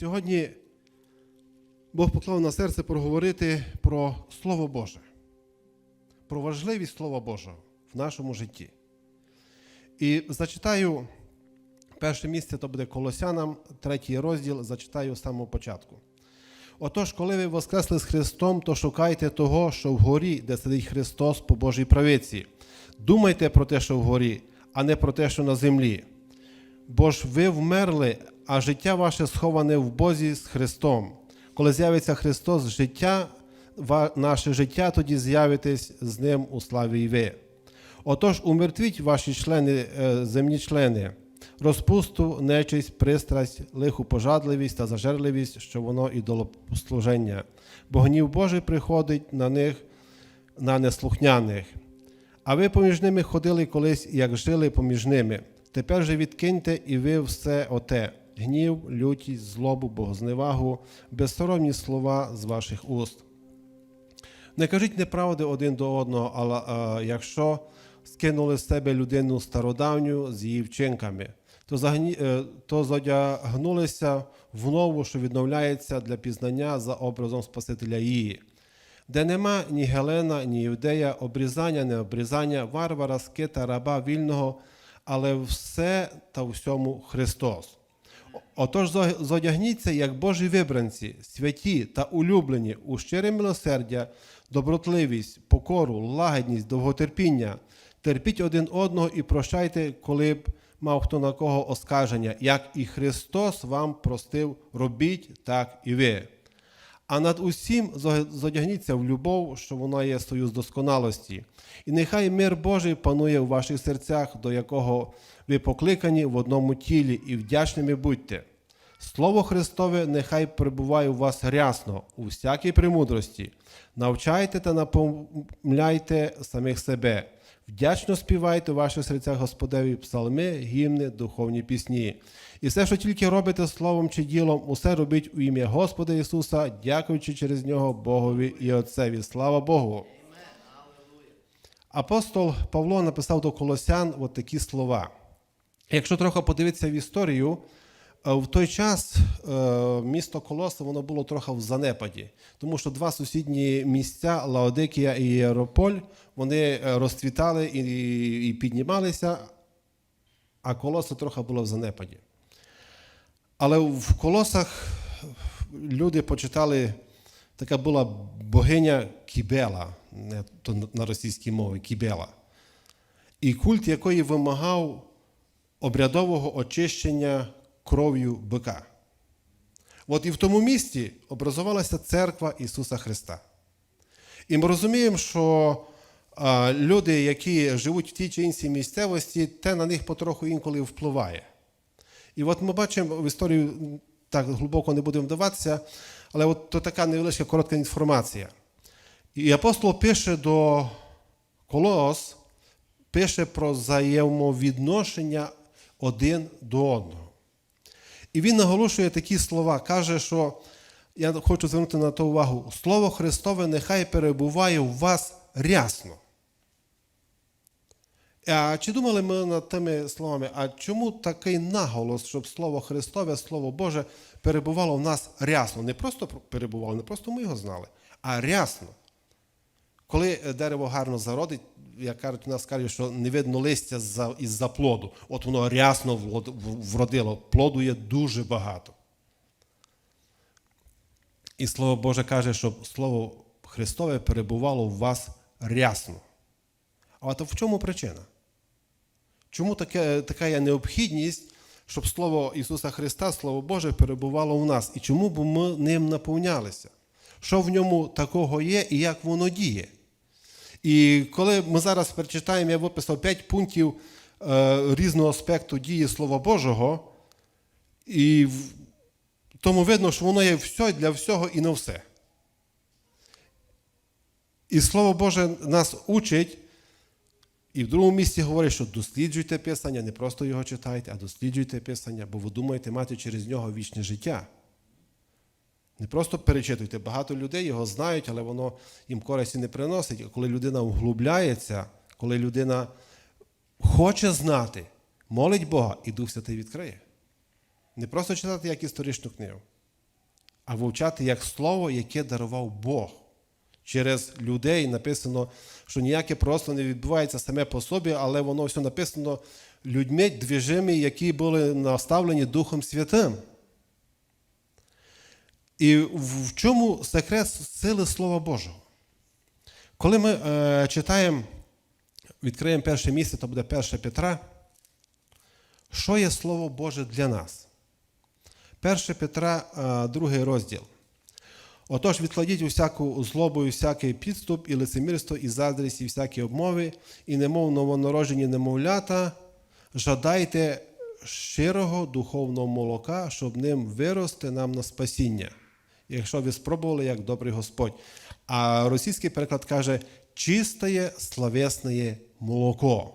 сьогодні Бог поклав на серце проговорити про Слово Боже, про важливість Слова Божого в нашому житті. І зачитаю перше місце, то буде Колосянам, третій розділ, зачитаю з самого початку. Отож, коли ви воскресли з Христом, то шукайте того, що вгорі, де сидить Христос по Божій правиці. Думайте про те, що вгорі, а не про те, що на землі. Бо ж ви вмерли, а життя ваше сховане в Бозі з Христом. Коли з'явиться Христос, життя, наше життя, тоді з'явитесь з Ним у славі й ви. Отож, умертвіть ваші члени, е, земні члени, розпусту, нечисть, пристрасть, лиху пожадливість та зажерливість, що воно ідолослуження. Бо гнів Божий приходить на них, на неслухняних. А ви поміж ними ходили колись, як жили поміж ними. Тепер же відкиньте і ви все оте: гнів, лютість, злобу, богозневагу, безсоромні слова з ваших уст. Не кажіть неправди один до одного, але а, якщо скинули з себе людину стародавню з її вчинками, то, загні, е, то задягнулися в нову, що відновляється для пізнання за образом Спасителя її, де нема ні Гелена, ні Юдея, обрізання, не обрізання, варвара, скита, раба, вільного, але все та всьому Христос. Отож, зодягніться, як Божі вибранці, святі та улюблені у щире милосердя, добротливість, покору, лагідність, довготерпіння. Терпіть один одного і прощайте, коли б мав хто на кого оскарження, як і Христос вам простив, робіть так і ви. А над усім зо- зодягніться в любов, що вона є союз досконалості. І нехай мир Божий панує у ваших серцях, до якого ви покликані в одному тілі, і вдячними будьте. Слово Христове нехай перебуває у вас рясно, у всякій премудрості. Навчайте та напомляйте самих себе. Вдячно співайте у ваших серцях Господеві псалми, гімни, духовні пісні. І все, що тільки робите словом чи ділом, усе робіть у ім'я Господа Ісуса, дякуючи через нього Богові і Отцеві. Слава Богу! Апостол Павло написав до Колосян от такі слова. Якщо трохи подивитися в історію, в той час е, місто Колоса воно було трохи в занепаді, тому що два сусідні місця Лаодикія і Єрополь, вони е, розцвітали і, і піднімалися, а колоса трохи було в занепаді. Але в колосах люди почитали, така була богиня Кібела, то на російській мові Кібела, і культ якої вимагав обрядового очищення кров'ю бика. От і в тому місті образувалася церква Ісуса Христа. І ми розуміємо, що люди, які живуть в тій чи іншій місцевості, те на них потроху інколи впливає. І от ми бачимо в історію, так глибоко не будемо вдаватися, але от то така невеличка коротка інформація. І апостол пише до Колос, пише про взаємовідношення один до одного. І він наголошує такі слова, каже, що я хочу звернути на то увагу: Слово Христове нехай перебуває у вас рясно. А чи думали ми над тими словами, а чому такий наголос, щоб Слово Христове, Слово Боже перебувало в нас рясно? Не просто перебувало, не просто ми його знали, а рясно. Коли дерево гарно зародить, як кажуть, у нас кажуть, що не видно листя із-за плоду. От воно рясно вродило. Плоду є дуже багато. І Слово Боже каже, щоб Слово Христове перебувало в вас рясно. А от в чому причина? Чому таке, така є необхідність, щоб Слово Ісуса Христа, Слово Боже, перебувало в нас? І чому б ми ним наповнялися? Що в ньому такого є і як воно діє? І коли ми зараз перечитаємо, я виписав 5 пунктів е, різного аспекту дії Слова Божого, і тому видно, що воно є все для всього і на все. І Слово Боже нас учить, і в другому місці говорить, що досліджуйте Писання, не просто його читайте, а досліджуйте Писання, бо ви думаєте мати через нього вічне життя. Не просто перечитуйте. Багато людей його знають, але воно їм користі не приносить. А коли людина вглубляється, коли людина хоче знати, молить Бога, і Дух Святий відкриє. Не просто читати як історичну книгу. а вивчати як слово, яке дарував Бог. Через людей написано, що ніяке просто не відбувається саме по собі, але воно все написано людьми двіжими, які були наставлені Духом Святим. І в чому секрет сили Слова Божого? Коли ми е, читаємо, відкриємо перше місце, то буде 1 Петра, що є Слово Боже для нас? 1 Петра, е, другий розділ. Отож, відкладіть усяку злобу, і всякий підступ, і лицемірство, і заздрість, і всякі обмови, і немов новонароджені немовлята, жадайте щирого духовного молока, щоб ним вирости нам на спасіння, якщо ви спробували, як добрий Господь. А російський переклад каже чистое словесне молоко.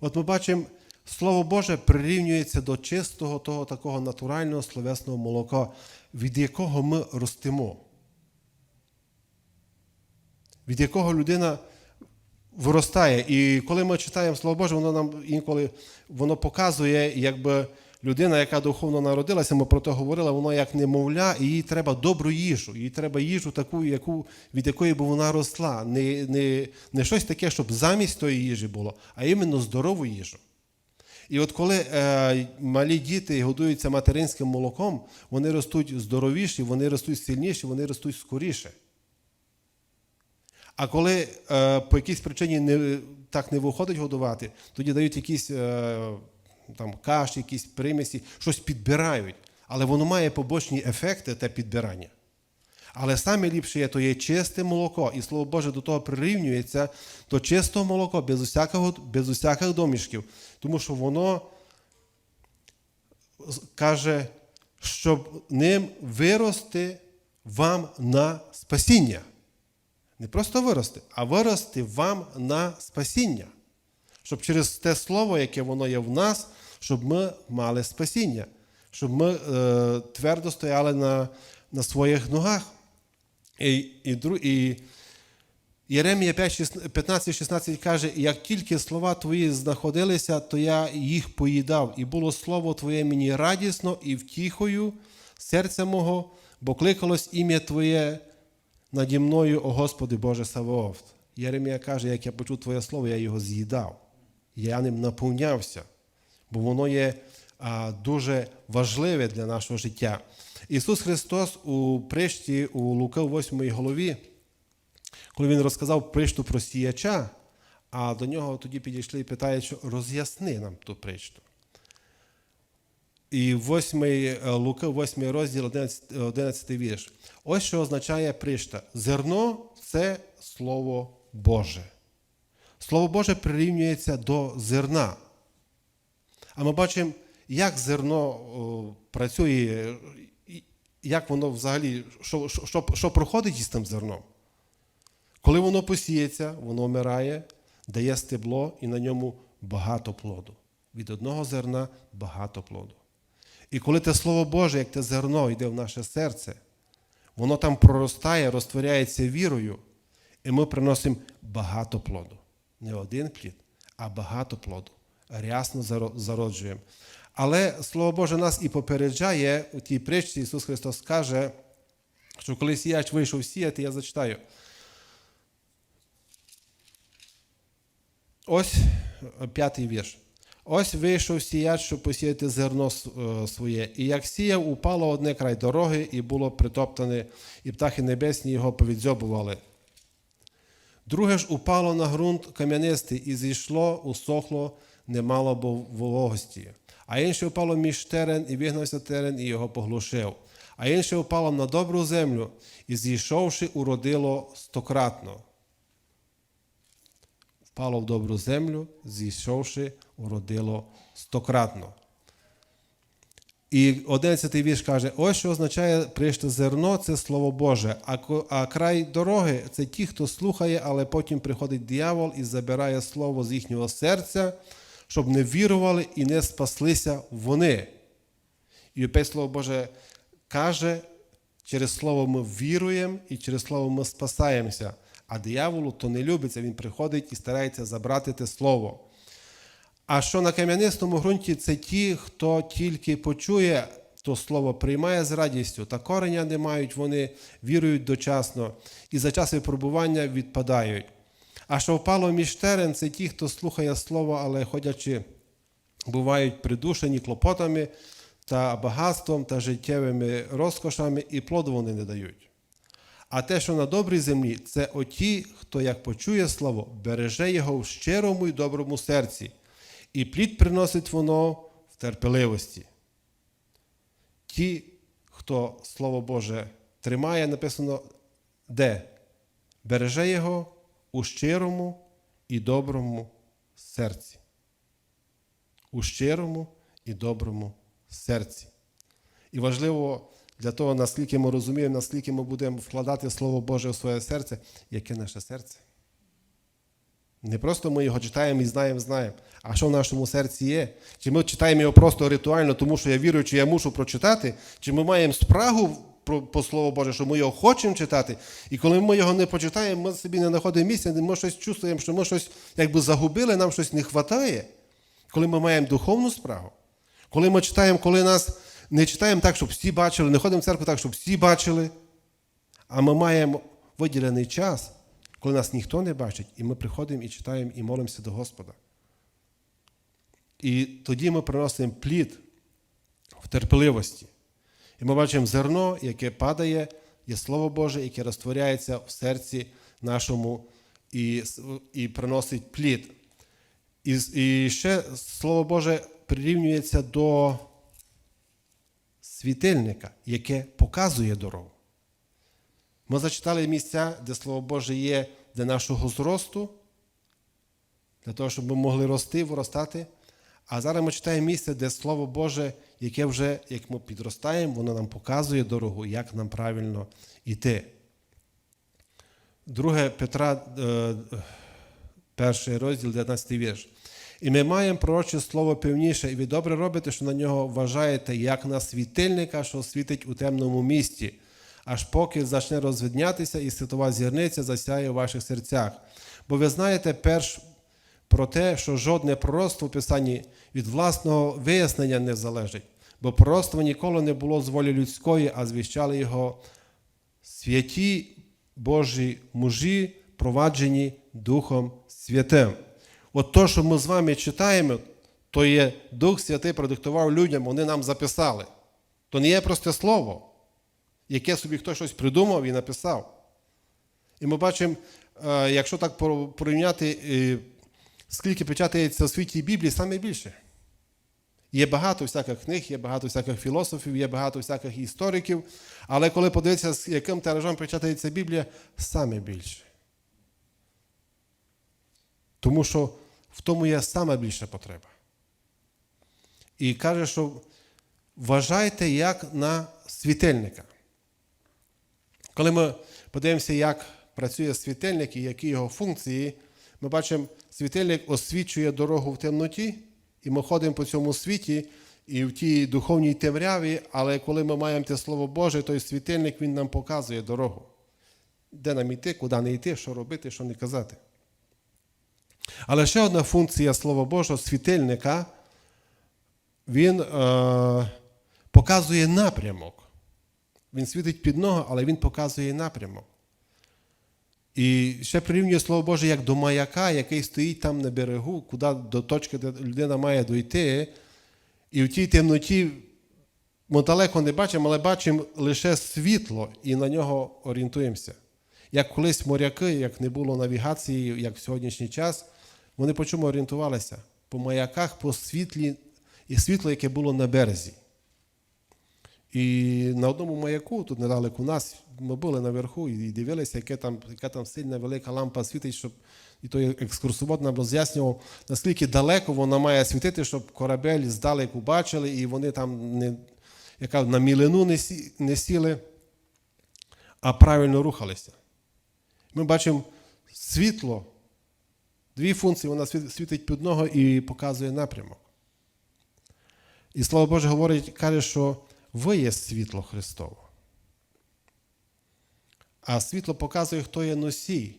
От ми бачимо, Слово Боже прирівнюється до чистого, того такого натурального словесного молока, від якого ми ростемо, від якого людина виростає. І коли ми читаємо Слово Боже, воно нам інколи воно показує, якби людина, яка духовно народилася, ми про це говорили, воно як немовля, і їй треба добру їжу. Їй треба їжу таку, яку, від якої б вона росла. Не, не, не щось таке, щоб замість тої їжі було, а іменно здорову їжу. І от коли е, малі діти годуються материнським молоком, вони ростуть здоровіші, вони ростуть сильніші, вони ростуть скоріше. А коли е, по якійсь причині не, так не виходить годувати, тоді дають якісь е, там, каші, якісь примісі, щось підбирають. Але воно має побочні ефекти те підбирання. Але саме ліпше є, то є чисте молоко, і Слово Боже до того прирівнюється до чистого молока, без усякого, без усяких домішків. Тому що воно каже, щоб ним вирости вам на спасіння. Не просто вирости, а вирости вам на спасіння. Щоб через те слово, яке воно є в нас, щоб ми мали спасіння, щоб ми е, твердо стояли на, на своїх ногах. І, і, і Єремія 15-16 каже: як тільки слова твої знаходилися, то я їх поїдав, і було слово Твоє мені радісно і втіхою серця мого, бо кликалось ім'я Твоє наді мною, о Господи Боже Саваофт. Єремія каже, як я почув Твоє слово, я його з'їдав. Я ним наповнявся, бо воно є дуже важливе для нашого життя. Ісус Христос у пришті у Лука 8 голові, коли Він розказав пришту про сіяча, а до нього тоді підійшли і питають, роз'ясни нам ту притчу. І 8, Лука, 8 розділ, 11, 11 вірш. Ось що означає пришта. Зерно це Слово Боже. Слово Боже прирівнюється до зерна. А ми бачимо, як зерно працює, як воно взагалі, що, що, що проходить із тим зерном. Коли воно посіється, воно вмирає, дає стебло і на ньому багато плоду. Від одного зерна багато плоду. І коли те Слово Боже, як те зерно йде в наше серце, воно там проростає, розтворяється вірою, і ми приносимо багато плоду. Не один плід, а багато плоду. Рясно зароджуємо. Але Слово Боже нас і попереджає у тій притчі, Ісус Христос каже, що коли сіяч вийшов сіяти, я зачитаю. Ось п'ятий вірш. Ось вийшов сіяч, щоб посіяти зерно своє. І як сіяв, упало одне край дороги, і було притоптане, і птахи небесні його повідзьобували. Друге ж упало на ґрунт кам'янистий, і зійшло, усохло, немало вологості. А інше впало між терен, і вигнався терен, і його поглушив. А інше впало на добру землю, і зійшовши, уродило стократно. Впало в добру землю, зійшовши, уродило стократно. І 11 вірш каже: ось що означає прийште зерно це Слово Боже, а, край дороги це ті, хто слухає, але потім приходить диявол і забирає слово з їхнього серця, щоб не вірували і не спаслися вони. І опять Слово Боже каже, через Слово ми віруємо і через Слово ми спасаємося. А дияволу то не любиться, він приходить і старається забрати те слово. А що на кам'янистому ґрунті це ті, хто тільки почує то слово приймає з радістю, та кореня не мають, вони вірують дочасно і за час випробування відпадають. А що впало між терен, це ті, хто слухає слово, але ходячи, бувають придушені клопотами та багатством та життєвими розкошами, і плоду вони не дають. А те, що на добрій землі, це оті, хто, як почує слово, береже його в щирому і доброму серці, і плід приносить воно в терпеливості. Ті, хто Слово Боже тримає, написано де? Береже його у щирому і доброму серці. У щирому і доброму серці. І важливо для того, наскільки ми розуміємо, наскільки ми будемо вкладати Слово Боже в своє серце, яке наше серце. Не просто ми його читаємо і знаємо, знаємо, а що в нашому серці є? Чи ми читаємо його просто ритуально, тому що я вірую, чи я мушу прочитати, чи ми маємо спрагу по Слову Боже, що ми його хочемо читати, і коли ми його не почитаємо, ми собі не знаходимо місця, ми щось чувствуємо, що ми щось якби загубили, нам щось не вистачає. Коли ми маємо духовну спрагу, коли ми читаємо, коли нас не читаємо так, щоб всі бачили, не ходимо в церкву так, щоб всі бачили, а ми маємо виділений час, коли нас ніхто не бачить, і ми приходимо і читаємо і молимося до Господа. І тоді ми приносимо плід в терпеливості. І ми бачимо зерно, яке падає, є Слово Боже, яке розтворяється в серці нашому і, і приносить плід. І, і ще Слово Боже прирівнюється до світильника, яке показує дорогу. Ми зачитали місця, де Слово Боже є для нашого зросту, для того, щоб ми могли рости, виростати. А зараз ми читаємо місце, де Слово Боже, яке вже, як ми підростаємо, воно нам показує дорогу, як нам правильно йти. Друге Петра, е, перший розділ, 19 вірш. І ми маємо пророче слово певніше, і ви добре робите, що на нього вважаєте, як на світильника, що світить у темному місті, аж поки почне розвиднятися і світова зірниця засяє у ваших серцях. Бо ви знаєте перш про те, що жодне пророцтво в Писанні від власного вияснення не залежить, бо пророцтво ніколи не було з волі людської, а звіщали його святі Божі мужі, проваджені Духом Святим. От то, що ми з вами читаємо, то є Дух Святий продиктував людям, вони нам записали. То не є просте слово, яке собі хтось щось придумав і написав. І ми бачимо, е, якщо так порівняти, е, скільки печатається в світі Біблії, саме більше. Є багато всяких книг, є багато всяких філософів, є багато всяких істориків, але коли подивитися, з яким тиражом печатається Біблія, саме більше. Тому що в тому є саме більша потреба. І каже, що вважайте як на світильника. Коли ми подивимося, як працює світильник і які його функції, ми бачимо, світильник освічує дорогу в темноті, і ми ходимо по цьому світі і в тій духовній темряві, але коли ми маємо те Слово Боже, той світильник він нам показує дорогу. Де нам йти, куди не йти, що робити, що не казати. Але ще одна функція Слова Божого, світильника, він е, показує напрямок. Він світить під ногу, але він показує напрямок. І ще прирівнює Слово Боже як до маяка, який стоїть там на берегу, куди до точки, де людина має дойти. І в тій темноті ми далеко не бачимо, але бачимо лише світло і на нього орієнтуємося. Як колись моряки, як не було навігації, як в сьогоднішній час, вони по чому орієнтувалися? По маяках, по світлі і світло, яке було на березі. І на одному маяку, тут недалеко у нас, ми були наверху і дивилися, яка там яка там сильна велика лампа світить, щоб і той екскурсовод нам роз'яснював, наскільки далеко вона має світити, щоб корабель здалеку бачили, і вони там не, яка на мілину не, сі, не сіли, а правильно рухалися. Ми бачимо світло. Дві функції вона світить під ногу і показує напрямок. І Слово Боже говорить, каже, що ви є світло Христове. А світло показує, хто є носій.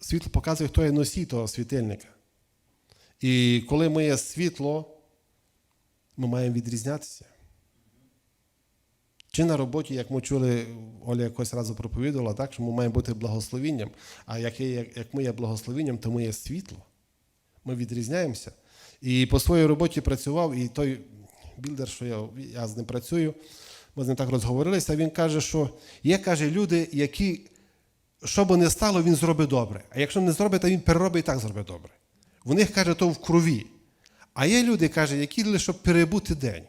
Світло показує, хто є носій того світильника. І коли ми є світло, Ми маємо відрізнятися. Чи на роботі, як ми чули, Оля якось разу проповідувала, так, що ми маємо бути благословінням. А як, як ми є благословінням, то ми є світло. Ми відрізняємося. І по своїй роботі працював, і той білдер, що я, я з ним працюю, ми з ним так розговорилися, він каже, що є, каже, люди, які, що би не стало, він зробить добре. А якщо не зробить, то він переробить і так зробить добре. В них, каже, то в крові. А є люди, каже, які лише перебути день.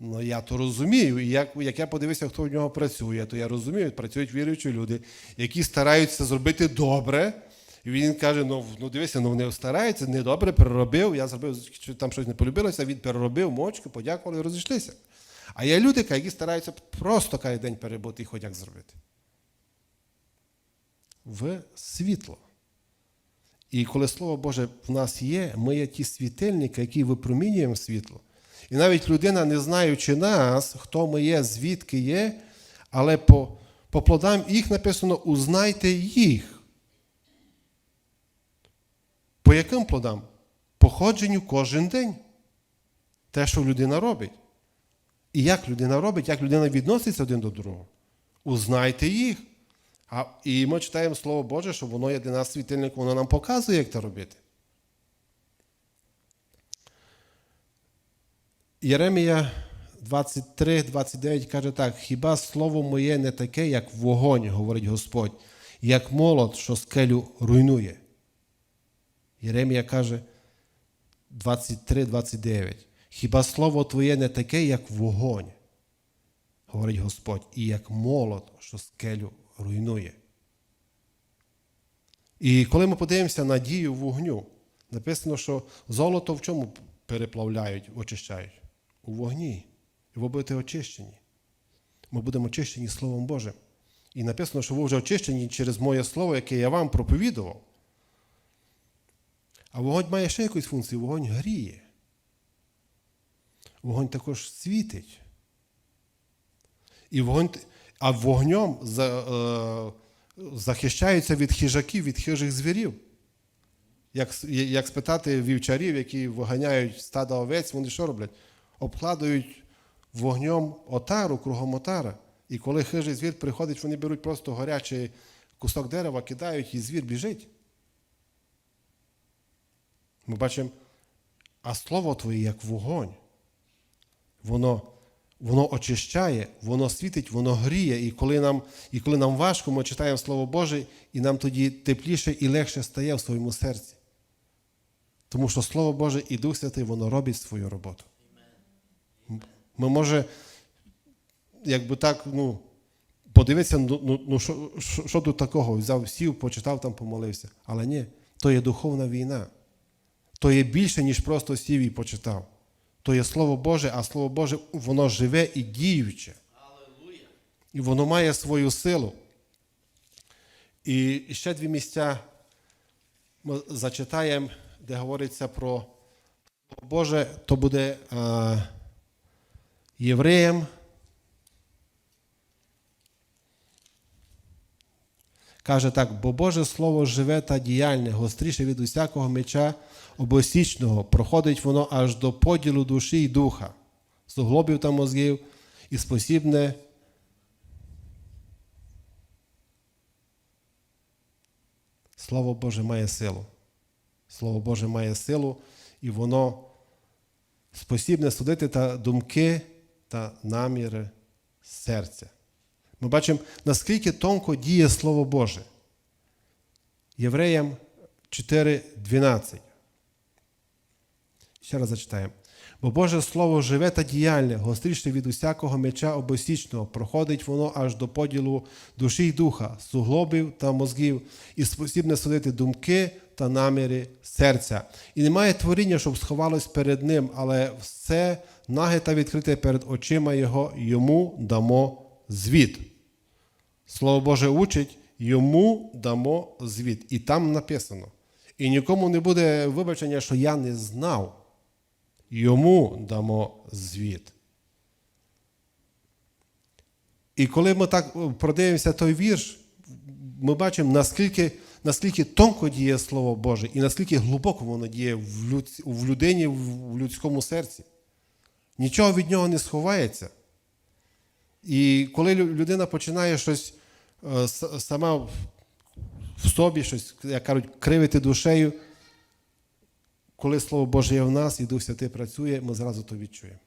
Ну, я то розумію. І як, як я подивився, хто в нього працює, то я розумію, працюють віруючі люди, які стараються зробити добре. І він каже: ну, ну дивися, ну вони стараються, недобре переробив. Я зробив, що там щось не полюбилося, він переробив, мочки, подякували розійшлися. А є люди, які стараються просто каже день перебути і хоч як зробити. В світло. І коли Слово Боже в нас є, ми є ті світильники, які випромінюємо світло. І навіть людина, не знаючи нас, хто ми є, звідки є, але по, по плодам їх написано узнайте їх. По яким плодам? Походженню кожен день. Те, що людина робить. І як людина робить, як людина відноситься один до другого. Узнайте їх. А, і ми читаємо Слово Боже, що воно є для нас світильник, воно нам показує, як це робити. Єремія 23, 29 каже так: хіба слово моє не таке, як вогонь, говорить Господь, як молот, що скелю руйнує? Єремія каже 23, 29. Хіба слово твоє не таке, як вогонь, говорить Господь, і як молот, що скелю руйнує. І коли ми подивимося на дію вогню, написано, що золото в чому переплавляють, очищають? У вогні. І ви будете очищені. Ми будемо очищені Словом Божим. І написано, що ви вже очищені через моє слово, яке я вам проповідував. А вогонь має ще якусь функцію, вогонь гріє. Вогонь також світить. І вогонь, а вогнем за, е, захищаються від хижаків, від хижих звірів. Як, як спитати вівчарів, які виганяють стада овець, вони що роблять? Обкладають вогнем отару, кругом отара. І коли хижий звір приходить, вони беруть просто горячий кусок дерева, кидають, і звір біжить. Ми бачимо, а слово твоє як вогонь. Воно воно очищає, воно світить, воно гріє. І коли нам і коли нам важко, ми читаємо Слово Боже, і нам тоді тепліше і легше стає в своєму серці. Тому що Слово Боже і Дух Святий, воно робить свою роботу. Ми може, якби так, ну, подивитися, ну, ну, ну що, що, тут такого? Взяв, сів, почитав там, помолився. Але ні, то є духовна війна. То є більше, ніж просто сів і почитав. То є Слово Боже, а Слово Боже, воно живе і діюче. І воно має свою силу. І ще дві місця ми зачитаємо, де говориться про Слово Боже, то буде а, євреям. Каже так, бо Боже Слово живе та діяльне, гостріше від усякого меча обосічного, проходить воно аж до поділу душі і духа, суглобів та мозгів, і спосібне Слово Боже має силу. Слово Боже має силу, і воно спосібне судити та думки та наміри серця. Ми бачимо, наскільки тонко діє Слово Боже. Євреям 4.12. Ще раз зачитаємо. Бо Боже Слово живе та діяльне, гостріше від усякого меча обосічного, проходить воно аж до поділу душі й духа, суглобів та мозгів, і спосібне судити думки та наміри серця. І немає творіння, щоб сховалось перед ним, але все наге та відкрите перед очима Його, йому дамо звіт. Слово Боже учить, йому дамо звіт. І там написано. І нікому не буде вибачення, що я не знав. Йому дамо звіт. І коли ми так продивимося той вірш, ми бачимо, наскільки, наскільки тонко діє Слово Боже і наскільки глибоко воно діє в, люд... в людині, в людському серці. Нічого від нього не сховається. І коли людина починає щось е, сама в собі, щось, як кажуть, кривити душею, коли Слово Боже є в нас і Дух Святий працює, ми зразу то відчуємо.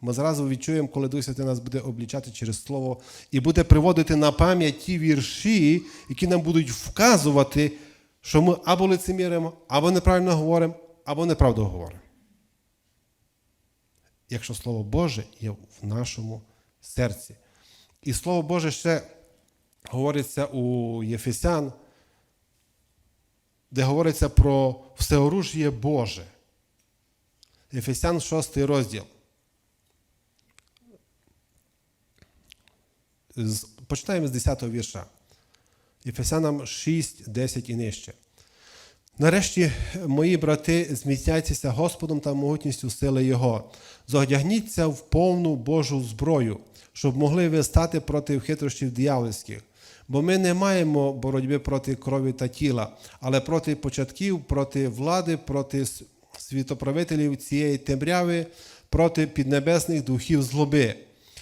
Ми зразу відчуємо, коли Дух Святий нас буде облічати через Слово і буде приводити на пам'ять ті вірші, які нам будуть вказувати, що ми або лицеміримо, або неправильно говоримо, або неправду говоримо. Якщо Слово Боже є в нашому серці. І Слово Боже ще говориться у Єфесян, де говориться про всеоружіє Боже. Ефесян 6 розділ. Починаємо з 10 вірша. Ефесянам 6, 10 і нижче. Нарешті, мої брати, зміцняйтеся Господом та могутністю сили Його. Зодягніться в повну Божу зброю, щоб могли ви стати проти хитрощів диявольських. Бо ми не маємо боротьби проти крові та тіла, але проти початків, проти влади, проти світоправителів цієї темряви, проти піднебесних духів злоби.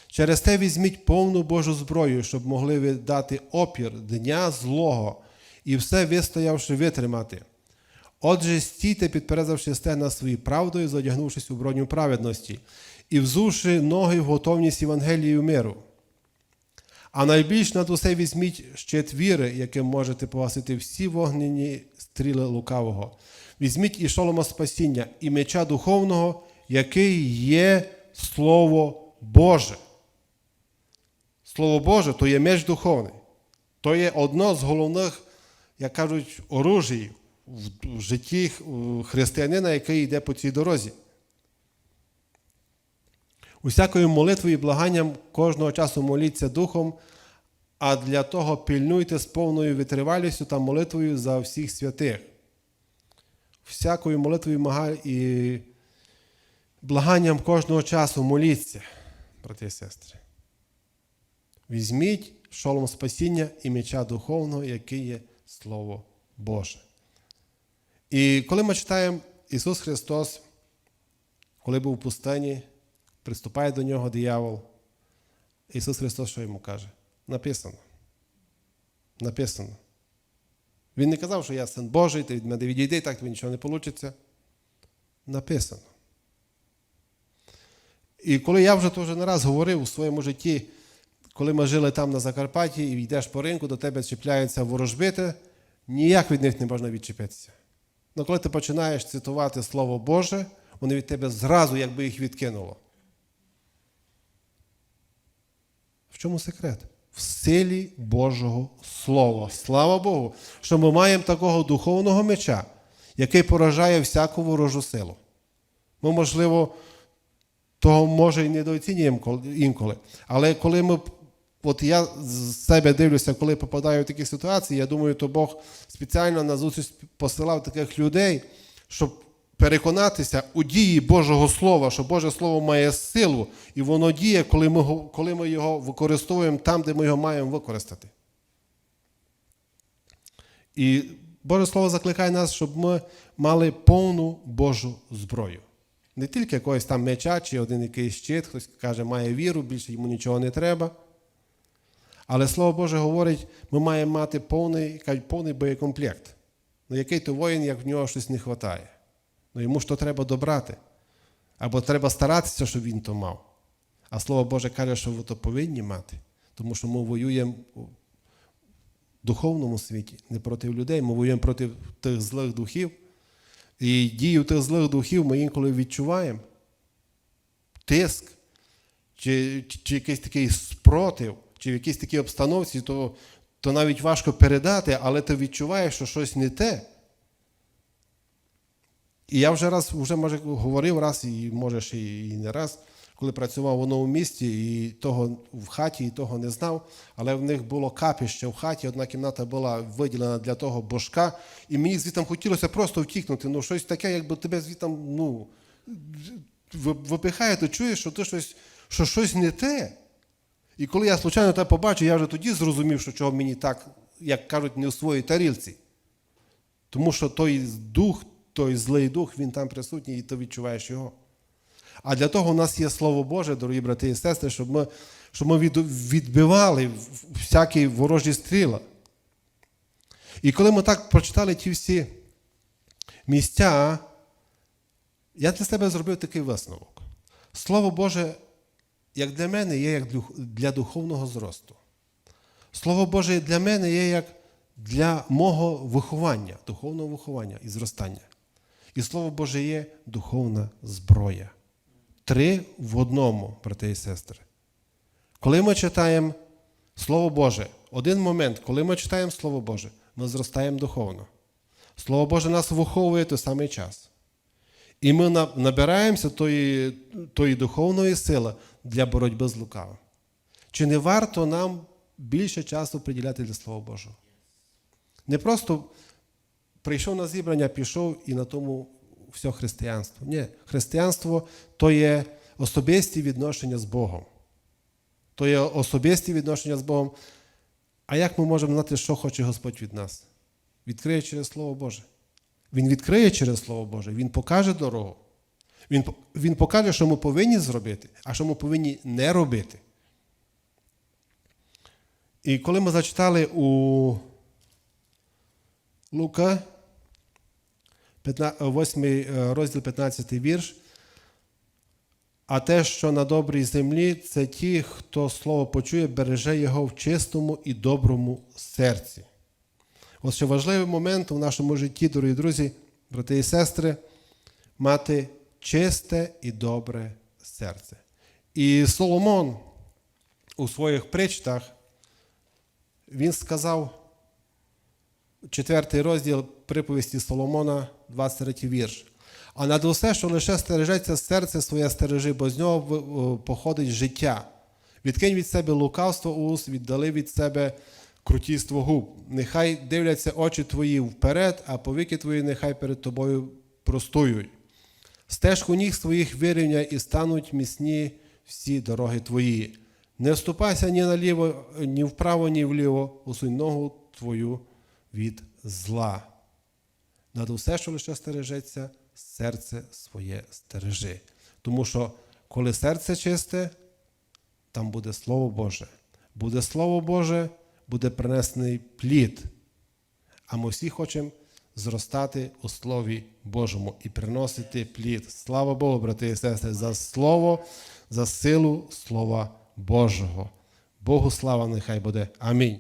Через те візьміть повну Божу зброю, щоб могли ви дати опір дня злого і все вистоявши витримати. Отже, стійте, підперезавши стегна свої правдою, задягнувшись у броню праведності, і взувши ноги в готовність Євангелію миру. А найбільш над усе візьміть щит віри, яким можете погасити всі вогнені стріли лукавого. Візьміть і шолома спасіння, і меча духовного, який є Слово Боже. Слово Боже то є меч духовний. То є одно з головних, як кажуть, оружій в житті християнина, який йде по цій дорозі. Усякою молитвою і благанням кожного часу моліться духом, а для того пильнуйте з повною витривалістю та молитвою за всіх святих. Всякою молитвою і благанням кожного часу моліться, брати і сестри. Візьміть шолом спасіння і меча духовного, який є Слово Боже. І коли ми читаємо Ісус Христос, коли був в пустині, приступає до нього диявол, Ісус Христос що йому каже? Написано. Написано. Він не казав, що я син Божий, ти від мене відійди, так тобі нічого не вийде. Написано. І коли я вже вже не раз говорив у своєму житті, коли ми жили там на Закарпатті і йдеш по ринку, до тебе чіпляються ворожбити, ніяк від них не можна відчепитися. Ну, коли ти починаєш цитувати Слово Боже, вони від тебе зразу якби їх відкинуло. В чому секрет? В силі Божого Слова. Слава Богу, що ми маємо такого духовного меча, який поражає всяку ворожу силу. Ми, можливо, того може і недооцінюємо інколи. Але коли ми, от я з себе дивлюся, коли попадаю в такі ситуації, я думаю, то Бог спеціально на зустріч посилав таких людей, щоб переконатися у дії Божого Слова, що Боже Слово має силу, і воно діє, коли ми, коли ми його використовуємо там, де ми його маємо використати. І Боже Слово закликає нас, щоб ми мали повну Божу зброю. Не тільки якогось там меча чи один якийсь щит, хтось каже, має віру, більше йому нічого не треба. Але Слово Боже говорить, ми маємо мати повний, повний боєкомплект. Ну, який то воїн, як в нього щось не вистачає? Ну, йому ж то треба добрати. Або треба старатися, щоб він то мав. А Слово Боже каже, що ви то повинні мати, тому що ми воюємо у духовному світі, не проти людей, ми воюємо проти тих злих духів. І дію тих злих духів ми інколи відчуваємо. Тиск, чи, чи, чи якийсь такий спротив, чи в якійсь такій обстановці, то, то навіть важко передати, але ти відчуваєш, що щось не те. І я вже раз вже може говорив раз, і може ще і не раз, коли працював в одному місті, і того в хаті, і того не знав, але в них було капіще в хаті, одна кімната була виділена для того божка, і мені звідти хотілося просто втікнути. Ну, щось таке, якби тебе звідти, ну, випихає, ти чуєш, що ти щось, що щось не те. І коли я случайно те побачив, я вже тоді зрозумів, що чого мені так як кажуть, не у своїй тарілці. Тому що той дух, той злий дух, він там присутній, і ти відчуваєш його. А для того у нас є Слово Боже, дорогі брати і сестри, щоб ми, щоб ми відбивали всякі ворожі стріла. І коли ми так прочитали ті всі місця, я для себе зробив такий висновок. Слово Боже, як для мене, є як для духовного зросту. Слово Боже для мене є як для мого виховання, духовного виховання і зростання. І Слово Боже є духовна зброя. Три в одному, брати і сестри. Коли ми читаємо Слово Боже, один момент, коли ми читаємо Слово Боже, ми зростаємо духовно. Слово Боже нас виховує той самий час. І ми набираємося тої, тої духовної сили для боротьби з лукавим. Чи не варто нам більше часу приділяти для Слова Божого? Не просто прийшов на зібрання, пішов і на тому все християнство. Ні, християнство то є особисті відношення з Богом. То є особисті відношення з Богом. А як ми можемо знати, що хоче Господь від нас? Відкриє через Слово Боже. Він відкриє через Слово Боже, Він покаже дорогу. Він, він покаже, що ми повинні зробити, а що ми повинні не робити. І коли ми зачитали у Лука, 8 розділ 15 вірш, а те, що на добрій землі, це ті, хто слово почує, береже його в чистому і доброму серці. Ось ще важливий момент у нашому житті, дорогі друзі, брати і сестри, мати чисте і добре серце. І Соломон у своїх причтах він сказав, четвертий розділ приповісті Соломона, 23 вірш. А над усе, що лише стережеться серце своє стережи, бо з нього походить життя. Відкинь від себе лукавство уст, віддали від себе крутіство губ. Нехай дивляться очі твої вперед, а повіки твої нехай перед тобою простують. Стежку ніг своїх вирівняй і стануть міцні всі дороги твої. Не вступайся ні наліво, ні вправо, ні вліво, усунь ногу твою від зла. Над усе, що лише стережеться, серце своє стережи. Тому що коли серце чисте, там буде Слово Боже. Буде Слово Боже, буде принесений плід. А ми всі хочемо зростати у Слові Божому і приносити плід. Слава Богу, брати і сестри, за Слово, за силу Слова Божого. Богу слава нехай буде. Амінь.